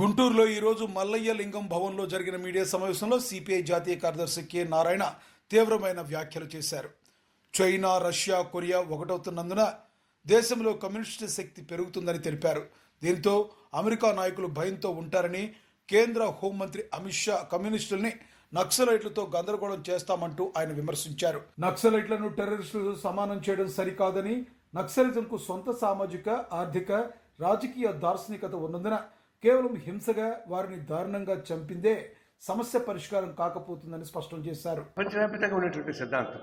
గుంటూరులో ఈరోజు మల్లయ్య లింగం భవన్లో జరిగిన మీడియా సమావేశంలో సిపిఐ జాతీయ కార్యదర్శి కె నారాయణ తీవ్రమైన వ్యాఖ్యలు చేశారు. చైనా రష్యా కొరియా ఒకటవుతున్నందున దేశంలో కమ్యూనిస్టు శక్తి పెరుగుతుందని తెలిపారు. దీంతో అమెరికా నాయకులు భయంతో ఉంటారని కేంద్ర హోంమంత్రి అమిత్ షా కమ్యూనిస్టుల్ని నక్సలైట్లతో గందరగోళం చేస్తామంటూ ఆయన విమర్శించారు. నక్సలైట్లను టెర్రరిస్టులు సమానం చేయడం సరికాదని నక్సలిజంకు సొంత సామాజిక ఆర్థిక రాజకీయ దార్శనికత ఉన్నందున కేవలం హింసగా వారిని దారుణంగా చంపిందే సమస్య పరిష్కారం కాకపోతుందని స్పష్టం చేశారు. ప్రపంచవ్యాప్తంగా ఉన్నటువంటి సిద్ధాంతం.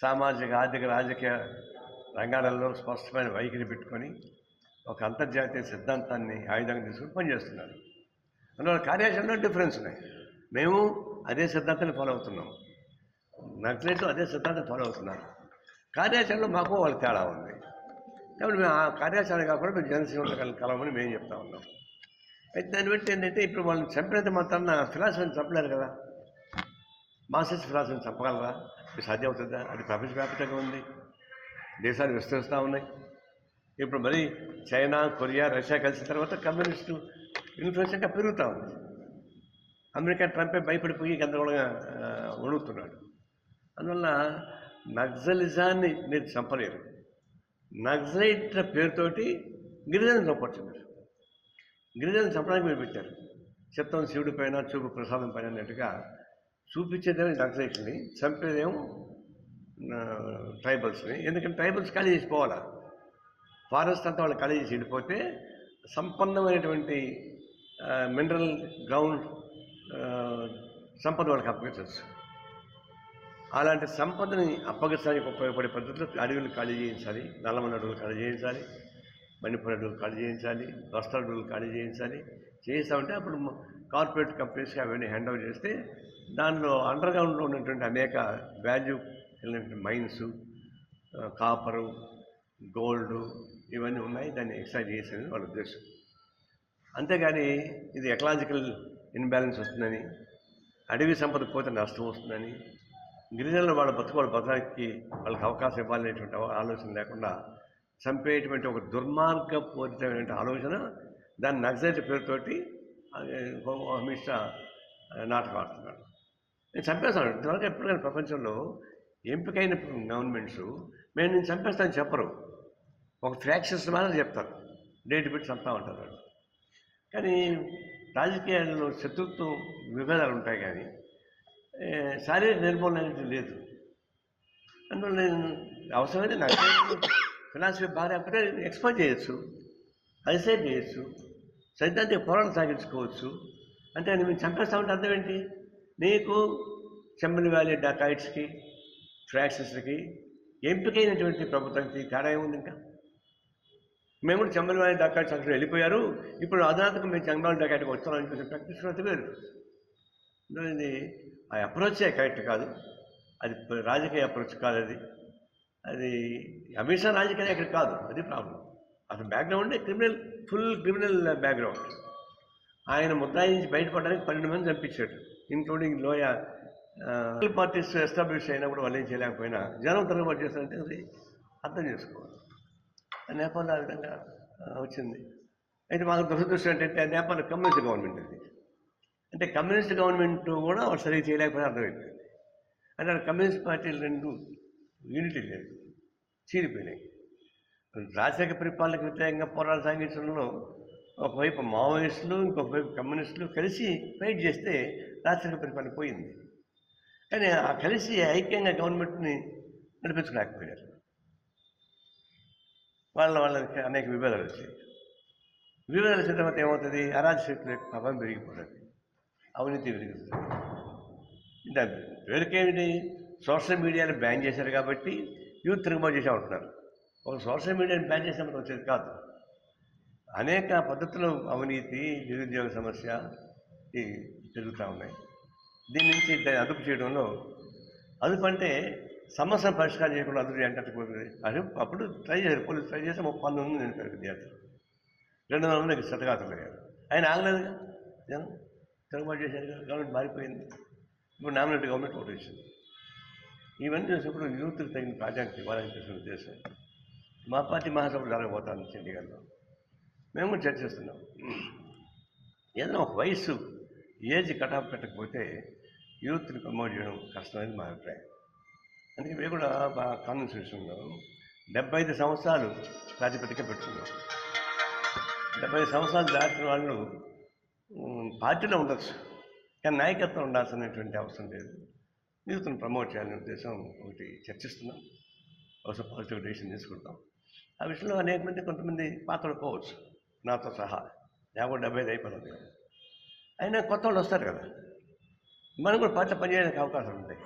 సామాజిక ఆర్థిక రాజకీయ రంగాలలో స్పష్టమైన వైఖరి పెట్టుకొని ఒక అంతర్జాతీయ సిద్ధాంతాన్ని ఆయుధంగా తీసుకుని పనిచేస్తున్నారు. అందువల్ల కార్యాచరణలో డిఫరెన్స్ ఉన్నాయి. మేము అదే సిద్ధాంతాన్ని ఫాలో అవుతున్నాం నక్సలైట్లు అదే సిద్ధాంతం ఫాలో అవుతున్నారు. కార్యాచరణలో మాకు వాళ్ళ తేడా ఉంది. కాబట్టి మేము ఆ కార్యాచరణ కాకుండా మేము జనసేనలు కలవమని మేము చెప్తా ఉన్నాం. అయితే దాన్ని బట్టి ఏంటంటే ఇప్పుడు వాళ్ళని చంపేది మాత్రం నా ఫిలాసఫీని చంపలేరు కదా. మాసెస్ ఫిలాసఫీని చంపగలరా ఇది సాధ్యం అవుతుందా అది ప్రపంచవ్యాప్తంగా ఉంది. దేశాలు విస్తరిస్తూ ఉన్నాయి. ఇప్పుడు మరి చైనా కొరియా రష్యా కలిసిన తర్వాత కమ్యూనిస్టు ఇన్ఫ్లుయెన్స్ ఇంకా పెరుగుతూ ఉంది. అమెరికా ట్రంపే భయపడిపోయి గందరగోళంగా వణుకుతున్నాడు. అందువల్ల నక్సలిజాన్ని మీరు చంపలేరు. నక్సలైట్ల పేరుతోటి గిరిజనులు చంపొచ్చు మీరు గిరిజనులు చంపడానికి మీరు పెట్టారు. చిత్తం శివుడి పైన చూపు ప్రసాదం పైన అన్నట్టుగా చూపించేదేమో నక్సలైట్ని చంపేదేమో ట్రైబల్స్ని. ఎందుకంటే ట్రైబల్స్ ఖాళీ చేసి పోవాలా ఫారెస్ట్ అంతా వాళ్ళు ఖాళీ చేసి వెళ్ళిపోతే సంపన్నమైనటువంటి మినరల్ గ్రౌండ్ సంపద వాళ్ళకి అప్పగించవచ్చు. అలాంటి సంపదని అప్పగించడానికి ఉపయోగపడే పద్ధతిలో అడవులు ఖాళీ చేయించాలి నల్లమని అడవులు ఖాళీ చేయించాలి మణిపూర్ ఖాళీ చేయించాలి వస్త్ర ఖాళీ చేయించాలి. చేయిస్తామంటే అప్పుడు కార్పొరేట్ కంపెనీస్కి అవన్నీ హ్యాండ్ ఓవర్ చేస్తే దానిలో అండర్ గ్రౌండ్లో ఉన్నటువంటి అనేక వాల్యూ వెళ్ళినటువంటి మైన్స్ కాపరు గోల్డ్ ఇవన్నీ ఉన్నాయి. దాన్ని ఎక్స్ట్రా చేసేది వాళ్ళ ఉద్దేశం. అంతేగాని ఇది ఎకలాజికల్ ఇన్బ్యాలెన్స్ వస్తుందని అడవి సంపద పోతే నష్టం వస్తుందని గిరిజనులు వాళ్ళ బతుకు వాళ్ళ వాళ్ళకి అవకాశం ఇవ్వాలనేటువంటి ఆలోచన లేకుండా చంపేటువంటి ఒక దుర్మార్గపూరితమైనటువంటి ఆలోచన దాన్ని నక్సలైట్ పేరుతోటి అది అమిత్ షా నాటకం ఆడుతున్నాడు. నేను చంపేస్తాను. ఇంతవరకు ఎప్పటికైనా ప్రపంచంలో ఎంపికైన గవర్నమెంట్స్ మేము నేను చంపేస్తాను చెప్పరు. ఒక ఫ్రాక్షన్స్ మాత్రం చెప్తారు. డేట్ పెట్టి చంపుతా ఉంటారు వాళ్ళు. కానీ రాజకీయాల్లో శత్రుత్వం విభేదాలు ఉంటాయి కానీ శారీరక నిర్మూలన అనేది లేదు. అందువల్ల నేను అవసరమైతే నాకు ఫిలాసఫీ బాగా లేకపోతే ఎక్స్పోజ్ చేయొచ్చు అరిసైడ్ చేయొచ్చు సైద్ధాంతిక పోరాటం సాగించుకోవచ్చు. అంటే అది మేము చంపేస్తామంటే అర్థం ఏంటి? నీకు చెమ్మని వ్యాలీ డకాయిట్స్కి ఫ్రాక్సెస్కి ఎంపికైనటువంటి ప్రభుత్వానికి తేడా ఏముంది ఇంకా? మేము కూడా చెమ్మల వ్యాలీ డకాయిట్స్ అక్కడ వెళ్ళిపోయారు. ఇప్పుడు అధునాతకు మేము చెమ్మల డకాయిట్కి వస్తామని చెప్పి ప్రకటిస్తున్నది వేరు. ఇది ఆ అప్రోచే కరెక్ట్ కాదు. అది రాజకీయ అప్రోచ్ కాదు అది. అది అమిత్ షా రాజకీయ నాయకుడు కాదు అది ప్రాబ్లం. అతని background criminal full criminal background ఆయన ముద్దాయి నుంచి బయటపడడానికి పన్నెండు మంది చంపించాడు ఇంక్లూడింగ్ లోయ పార్టీస్ ఎస్టాబ్లిష్ అయినా కూడా వాళ్ళు ఏం చేయలేకపోయినా జనం తిరుగుబాటు చేస్తారంటే అది అర్థం చేసుకోవాలి. ఆ నేపాల్లో ఆ విధంగా వచ్చింది. అయితే మాకు దురదృష్టం ఏంటంటే నేపాల్ కమ్యూనిస్ట్ గవర్నమెంట్ అది. అంటే కమ్యూనిస్ట్ గవర్నమెంట్ కూడా వాళ్ళు సరిగ్గా చేయలేకపోయినా అర్థమైపోయింది. అంటే అక్కడ కమ్యూనిస్ట్ పార్టీలు రెండు యూనిటీ లేదు చీరిపోయినాయి రాజశేఖర పరిపాలనకు వ్యతిరేకంగా పోరాట సాగించడంలో ఒకవైపు మావోయిస్టులు ఇంకొక వైపు కమ్యూనిస్టులు కలిసి ఫైట్ చేస్తే రాజశేఖర పరిపాలన పోయింది. కానీ ఆ కలిసి ఐక్యంగా గవర్నమెంట్ని నడిపించలేకపోయారు. వాళ్ళ వాళ్ళకి అనేక విభేదాలు వచ్చాయి. విభేదాలు వచ్చిన తర్వాత ఏమవుతుంది? అరాజశక్తుల యొక్క ప్రభావం పెరిగిపోతుంది. అవినీతి పెరుగుతుంది దాని పేరుకేమిటి సోషల్ మీడియాని బ్యాన్ చేశారు కాబట్టి యూత్ తిరుగుబాటు చేసే ఉంటున్నారు ఒక సోషల్ మీడియాని బ్యాన్ చేసినప్పుడు వచ్చేది కాదు. అనేక పద్ధతులు అవినీతి నిరుద్యోగ సమస్య ఈ పెరుగుతూ ఉన్నాయి. దీని నుంచి దాన్ని అదుపు చేయడంలో అదుపు అంటే సమస్యను పరిష్కారం చేయకుండా అదుపు అంటే అది అప్పుడు ట్రై చేశారు. పోలీసు ట్రై చేస్తే ఒక పన్ను ఉంది నేను విద్యార్థులు. రెండు వందల మందికి శతఘాతులు అయ్యారు ఆయన ఆగలేదుగా? తిరుగుబాటు చేశారు గవర్నమెంట్ మారిపోయింది. ఇప్పుడు నామినేట్ గవర్నమెంట్ ఓటు ఇచ్చింది ఇవన్నీ చూసినప్పుడు యూత్కి తగిన ప్రాజెక్ట్ ఇవ్వాలని చేసిన ఉద్దేశం. మా పార్టీ మహాసభలు జరగబోతాను చండీగఢ్లో మేము కూడా చర్చిస్తున్నాం. ఏదైనా ఒక వయసు ఏజ్ కటాఫ్ పెట్టకపోతే యూత్ని ప్రమోట్ చేయడం కష్టమైంది మా అభిప్రాయం. అందుకే మేము కూడా బాగా కాన్వెన్సేషన్లో డెబ్బై ఐదు సంవత్సరాలు ప్రాతిపదిక పెట్టుకున్నాం. డెబ్బై ఐదు సంవత్సరాలు దాటిన వాళ్ళు పార్టీలో ఉండొచ్చు. కానీ నాయకత్వం ఉండాల్సినటువంటి అవసరం లేదు. యూత్ని ప్రమోట్ చేయాలనే ఉద్దేశం ఒకటి చర్చిస్తున్నాం. బహుశా పాజిటివ్ డెసిషన్ తీసుకుంటాం. ఆ విషయంలో అనేక మంది కొంతమంది పాత్రలు పోవచ్చు నాతో సహా. యాభై డెబ్బై ఐదు అయిపోతుంది అయినా కొత్త వాళ్ళు వస్తారు కదా. మనం కూడా పార్టీలో పనిచేయడానికి అవకాశాలు ఉంటాయి.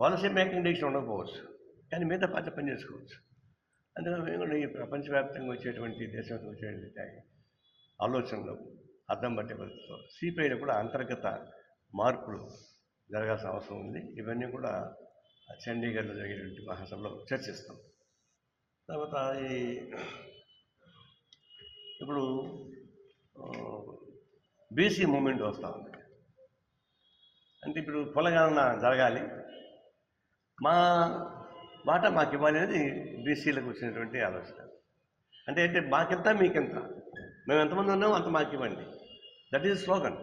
పాలసీ మేకింగ్ డెసిషన్ ఉండకపోవచ్చు. కానీ మిగతా పార్టీ పని చేసుకోవచ్చు. అందుకని మేము కూడా ఈ ప్రపంచవ్యాప్తంగా వచ్చేటువంటి దేశంలో వచ్చేటువంటి ఆలోచనలు అర్థం పట్టే పరిస్థితిలో సిపిఐలో కూడా అంతర్గత మార్పులు జరగాల్సిన అవసరం ఉంది. ఇవన్నీ కూడా చండీగఢ్లో జరిగేటువంటి మహాసభలో చర్చిస్తాం. తర్వాత ఈ ఇప్పుడు బీసీ మూమెంట్ వస్తూ ఉంది. అంటే ఇప్పుడు కులగణన జరగాలి. మా మాట మాకు ఇవ్వాలి అనేది బీసీలకు వచ్చినటువంటి ఆలోచన. అంటే అంటే మాకెంత మీకెంత? మేము ఎంతమంది ఉన్నామో అంత మాకు ఇవ్వండి. దట్ ఈజ్ స్లోగన్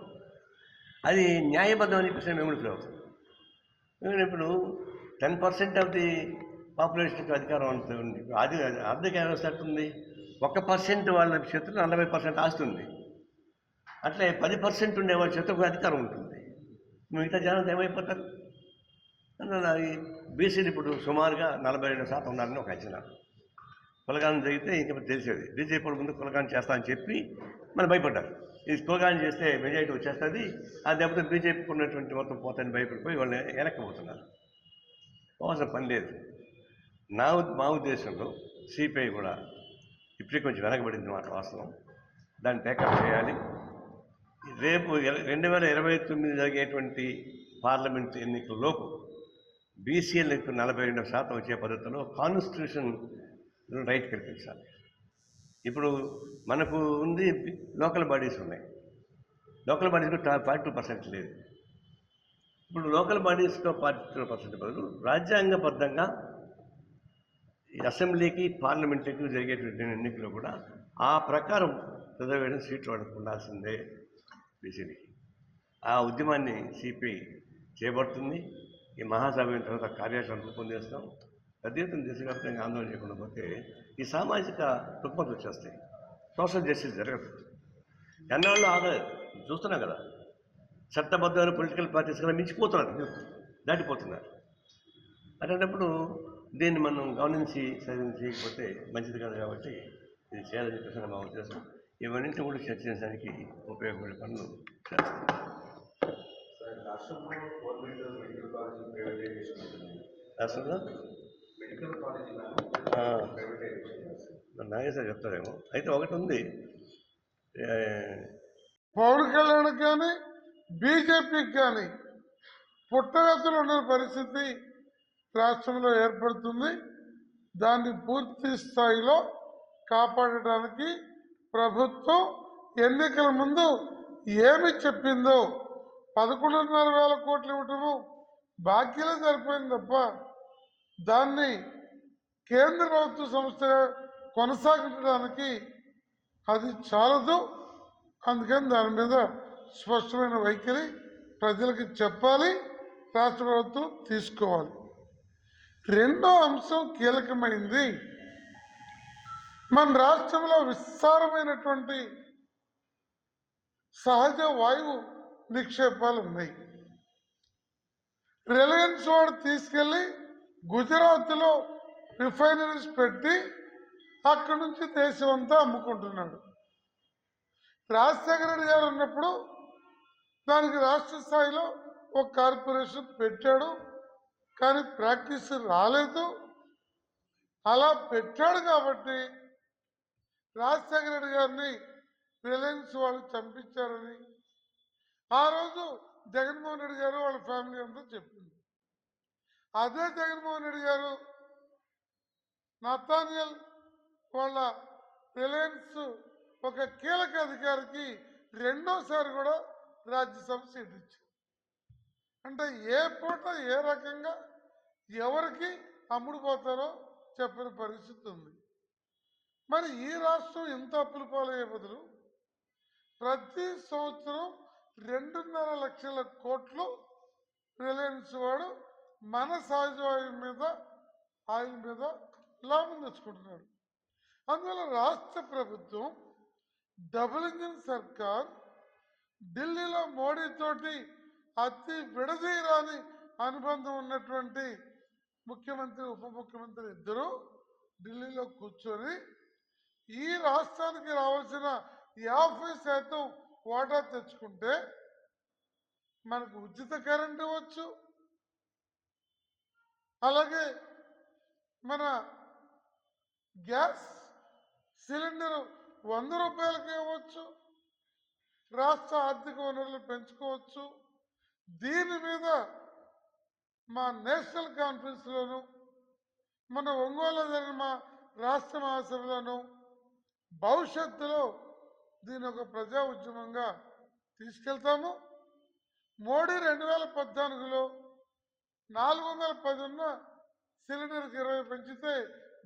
అది న్యాయబద్ధం అని చెప్పేసి మేము కూడా ఫీల్ ఇప్పుడు టెన్ పర్సెంట్ ఆఫ్ ది పాపులేషన్కి అధికారం అంత అది ఆర్థిక వ్యవస్థ ఉంది? ఒక పర్సెంట్ వాళ్ళ చేతిలో నలభై పర్సెంట్ ఆస్తి ఉంది. అట్లే పది పర్సెంట్ ఉండే వాళ్ళ చేతులకు అధికారం ఉంటుంది. మిగతా జనాలు ఏమైపోతారు? అది బీసీలు ఇప్పుడు సుమారుగా నలభై రెండు శాతం ఉన్నారని ఒక అంచనా. కులగానం జరిగితే ఇంకా తెలిసేది. బీజేపీ ముందు కులగానం చేస్తా అని చెప్పి మనం భయపడ్డారు. ఇది స్లోగాన్ చేస్తే మెజారిటీ వచ్చేస్తుంది. ఆ దెబ్బతో బీజేపీకి ఉన్నటువంటి మొత్తం పోతాన్ని భయపడిపోయి వాళ్ళు వెనక్కిపోతున్నారు. అవసరం పని లేదు. నా మా ఉద్దేశంలో సిపిఐ కూడా ఇప్పటికి కొంచెం వెనకబడింది మాట వాస్తవం. దాన్ని టేకప్ చేయాలి. రేపు రెండు వేల ఇరవై తొమ్మిది జరిగేటువంటి పార్లమెంట్ ఎన్నికల్లోపు బీసీఎల్ నలభై రెండు శాతం వచ్చే పద్ధతిలో కాన్స్టిట్యూషన్ రైట్ కల్పించాలి. ఇప్పుడు మనకు ఉంది లోకల్ బాడీస్ ఉన్నాయి. లోకల్ బాడీస్కి ఫార్టీ టూ పర్సెంట్ లేదు. ఇప్పుడు లోకల్ బాడీస్లో ఫార్టీ టూ పర్సెంట్ బదులు రాజ్యాంగబద్ధంగా ఈ అసెంబ్లీకి పార్లమెంట్కి జరిగేటువంటి ఎన్నికలు కూడా ఆ ప్రకారం రిజర్వేషన్ సీట్లు వాళ్ళకు ఉండాల్సిందే బీసీలకి ఆ ఉద్యమాన్ని సిపిఐ చేపడుతుంది. ఈ మహాసభ అయిన తర్వాత కార్యాచరణ రూపొందిస్తాం. పెద్ద ఎత్తున దేశవ్యాప్తంగా ఆందోళన చేయకుండా పోతే ఈ సామాజిక రుగ్మతలు వచ్చేస్తాయి సోషల్ జస్టిస్ జరగదు. ఎన్నాళ్ళు ఆగలేదు చూస్తున్నాం కదా. చట్టబద్ధమైన పొలిటికల్ పార్టీస్ కన్నా మించిపోతున్నారు. దాటిపోతున్నారు. అటువంటిప్పుడు దీన్ని మనం గమనించి సరిగ్గా చేయకపోతే మంచిది కాదు కాబట్టి ఇది చేయాలని చెప్పేసి మా ఉద్దేశం. ఇవన్నింటిని కూడా చర్చించడానికి ఉపయోగపడే పనులు చేస్తాం సార్ రాష్ట్రంలో గవర్నమెంట్ మెడికల్ కాలేజ్ ప్రైవేటైజేషన్ అవుతుంది రాష్ట్రంలో మెడికల్ కాలేజ్ ఆ, ప్రైవేటైజేషన్ మరి నాగేశ్వర చెప్తారేమో. అయితే ఒకటి ఉంది పవన్ కళ్యాణ్ కానీ బీజేపీకి కానీ పుట్టగతులు ఉన్న పరిస్థితి రాష్ట్రంలో ఏర్పడుతుంది. దాన్ని పూర్తి స్థాయిలో కాపాడటానికి ప్రభుత్వం ఎన్నికల ముందు ఏమి చెప్పిందో పదకొండున్నర వేల కోట్లు ఇవ్వటము బాకీలో సరిపోయింది తప్ప దాన్ని కేంద్ర ప్రభుత్వ సంస్థ కొనసాగించడానికి అది చాలదు. అందుకని దాని మీద స్పష్టమైన వైఖరి ప్రజలకు చెప్పాలి రాష్ట్ర ప్రభుత్వం తీసుకోవాలి. రెండో అంశం కీలకమైంది. మన రాష్ట్రంలో విస్తారమైనటువంటి సహజ వాయువు నిక్షేపాలు ఉన్నాయి. రిలయన్స్ వాడు తీసుకెళ్ళి గుజరాత్లో రిఫైనరీస్ పెట్టి అక్కడి నుంచి దేశం అంతా అమ్ముకుంటున్నాడు. రాజశేఖర రెడ్డి గారు ఉన్నప్పుడు దానికి రాష్ట్ర స్థాయిలో ఒక కార్పొరేషన్ పెట్టాడు కానీ ప్రాక్టీస్ రాలేదు. అలా పెట్టాడు కాబట్టి రాజశేఖర రెడ్డి గారిని రిలయన్స్ వాళ్ళు చంపించారని ఆ రోజు జగన్మోహన్ రెడ్డి గారు వాళ్ళ ఫ్యామిలీ అంతా చెప్పింది. అదే జగన్మోహన్ రెడ్డి గారు నతానియల్ వాళ్ళ రిలయన్స్ ఒక కీలక అధికారికి రెండోసారి కూడా రాజ్యసభ సీట్ ఇచ్చింది అంటే ఏ పూట ఏ రకంగా ఎవరికి అమ్ముడుపోతారో చెప్పిన పరిస్థితి ఉంది. మరి ఈ రాష్ట్రం ఇంత అప్పులు పాలయ్యే బదులు ప్రతి సంవత్సరం రెండున్నర లక్షల కోట్లు రిలయన్స్ వాడు మన సహజ వాయువు మీద ఆయిల్ మీద లాభం తెచ్చుకుంటున్నాడు. అందువల్ల రాష్ట్ర ప్రభుత్వం డబుల్ ఇంజిన్ సర్కార్ ఢిల్లీలో మోడీతోటి అతి విడదీయరాని అనుబంధం ఉన్నటువంటి ముఖ్యమంత్రి ఉప ముఖ్యమంత్రి ఇద్దరు ఢిల్లీలో కూర్చొని ఈ రాష్ట్రానికి రావాల్సిన యాభై శాతం వాటా తెచ్చుకుంటే మనకు ఉచిత కరెంట్ ఇవ్వచ్చు. అలాగే మన గ్యాస్ సిలిండర్ వంద రూపాయలకి ఇవ్వచ్చు రాష్ట్ర ఆర్థిక వనరులు పెంచుకోవచ్చు. దీని మీద మా నేషనల్ కాన్ఫరెన్స్లోను మన ఒంగోలు జరిగిన మా రాష్ట్ర మహాసభలోను భవిష్యత్తులో దీని ఒక ప్రజా ఉద్యమంగా తీసుకెళ్తాము. మోడీ రెండు వేల పద్నాలుగులో నాలుగు వందల పది ఉన్న సిలిండర్కి ఇరవై పెంచితే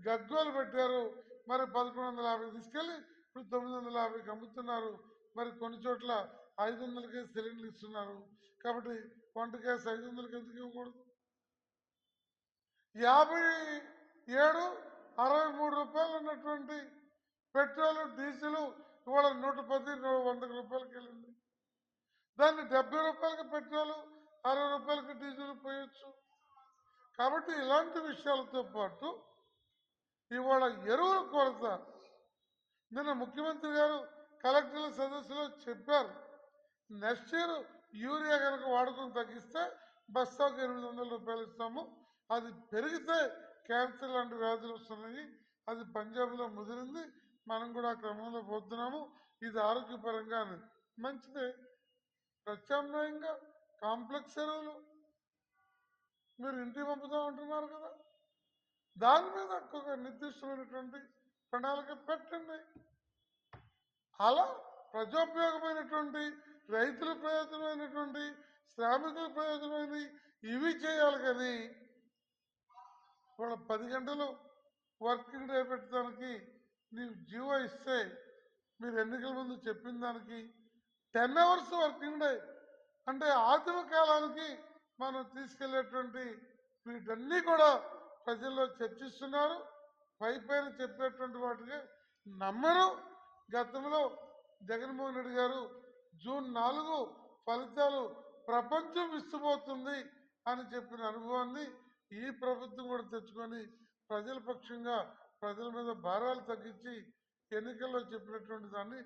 గగ్గోలు పెట్టారు మరి పదకొండు వందల యాభై తీసుకెళ్ళి ఇప్పుడు తొమ్మిది వందల యాభైకి అమ్ముతున్నారు. మరి కొన్ని చోట్ల ఐదు వందలకే సిలిండర్లు ఇస్తున్నారు. కాబట్టి వంట గ్యాస్ ఐదు వందలకి ఎందుకు ఇవ్వకూడదు? యాభై ఏడు అరవై మూడు రూపాయలు ఉన్నటువంటి పెట్రోల్ డీజిల్ ఇవాళ నూట పది వందకి రూపాయలకి వెళ్ళింది. దాన్ని డెబ్బై రూపాయలకి పెట్రోల్ అరవై రూపాయలకి డీజిల్ పోయొచ్చు. కాబట్టి ఇలాంటి విషయాలతో పాటు ఇవాళ ఎరువుల కొరత. నిన్న ముఖ్యమంత్రి గారు కలెక్టర్ల సదస్సులో చెప్పారు నెక్స్ట్ ఇయర్ యూరియా కనుక వాడకం తగ్గిస్తే బస్తాకు ఎనిమిది వందల రూపాయలు ఇస్తాము. అది పెరిగితే క్యాన్సర్ లాంటి వ్యాధులు వస్తున్నాయి. అది పంజాబ్లో ముదిరింది. మనం కూడా ఆ క్రమంలో పోతున్నాము. ఇది ఆరోగ్యపరంగా మంచిదే. ప్రత్యామ్నాయంగా కాంప్లెక్స్ ఎరువులు మీరు ఇంటికి పంపుతా ఉంటున్నారు కదా. దాని మీద ఒక నిర్దిష్టమైనటువంటి ప్రణాళిక పెట్టండి. అలా ప్రజోపయోగమైనటువంటి రైతుల ప్రయోజనమైనటువంటి శ్రామికుల ప్రయోజనమైన ఇవి చేయాలి కానీ వాళ్ళ పది గంటలు వర్కింగ్ డే పెట్టడానికి నీవు జీవో ఇస్తే మీరు ఎన్నికల ముందు చెప్పిన దానికి టెన్ అవర్స్ వర్కింగ్ డే అంటే ఆదిమ కాలానికి మనం తీసుకెళ్ళేటువంటి వీటన్నీ కూడా ప్రజల్లో చర్చిస్తున్నారు. పై పైన చెప్పేటువంటి వాటికి నమ్మరు. గతంలో జగన్మోహన్ రెడ్డి గారు జూన్ నాలుగు ఫలితాలు ప్రపంచం విస్తుపోతుంది అని చెప్పిన అనుభవాన్ని ఈ ప్రభుత్వం కూడా తెచ్చుకొని ప్రజల పక్షంగా ప్రజల మీద భారాలు తగ్గించి ఎన్నికల్లో చెప్పినటువంటి దాన్ని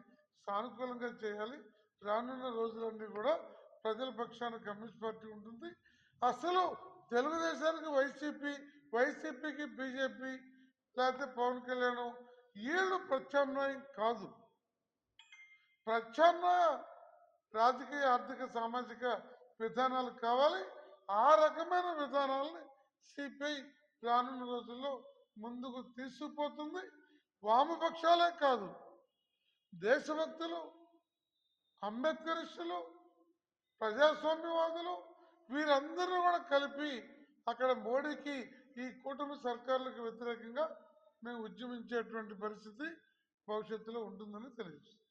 సానుకూలంగా చేయాలి. రానున్న రోజులన్నీ కూడా ప్రజల పక్షాన కమ్యూనిస్ట్ పార్టీ ఉంటుంది. అసలు తెలుగుదేశానికి వైసీపీ వైసీపీకి బీజేపీ లేకపోతే పవన్ కళ్యాణ్ వీళ్ళు ప్రత్యామ్నాయం కాదు. ప్రత్యామ్నాయ రాజకీయ ఆర్థిక సామాజిక విధానాలు కావాలి. ఆ రకమైన విధానాలని సిపిఐ రానున్న రోజుల్లో ముందుకు తీసుకుపోతుంది. వామపక్షాలే కాదు. దేశభక్తులు అంబేద్కరిస్టులు ప్రజాస్వామ్యవాదులు వీరందరూ కూడా కలిపి అక్కడ మోడీకి ఈ కూటమి సర్కారులకు వ్యతిరేకంగా మేము ఉద్యమించేటువంటి పరిస్థితి భవిష్యత్తులో ఉంటుందని తెలియజేస్తుంది